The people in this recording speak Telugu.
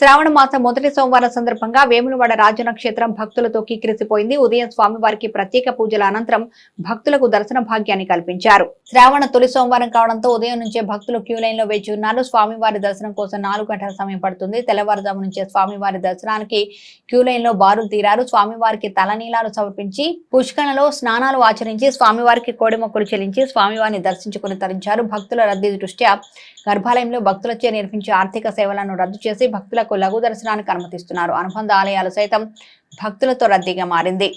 శ్రావణ మాసం మొదటి సోమవారం సందర్భంగా వేములవాడ రాజనక్షత్రం భక్తులతో కిక్కిరిసిపోయింది ఉదయం స్వామివారికి ప్రత్యేక పూజల అనంతరం భక్తులకు దర్శన భాగ్యాన్ని కల్పించారు. శ్రావణ తొలి సోమవారం కావడంతో ఉదయం నుంచే భక్తులు క్యూ లైన్లో వేచి ఉన్నారు. స్వామివారి దర్శనం కోసం నాలుగు గంటల సమయం పడుతుంది. తెల్లవారుజాము నుంచే స్వామివారి దర్శనానికి క్యూ లైన్లో బారులు తీరారు. స్వామివారికి తలనీలాలు సమర్పించి పుష్కరణలో స్నానాలు ఆచరించి స్వామివారికి కోడిమొక్కలు చెల్లించి స్వామివారిని దర్శించుకుని తరించారు. భక్తుల రద్దీ దృష్ట్యా గర్భాలయంలో భక్తులచే నిర్మించే ఆర్థిక సేవలను రద్దు చేసి భక్తులకు భక్తులకు లఘు దర్శనానికి అనుమతిస్తున్నారు. అనుబంధ ఆలయాలు సైతం భక్తులతో రద్దీగా మారింది.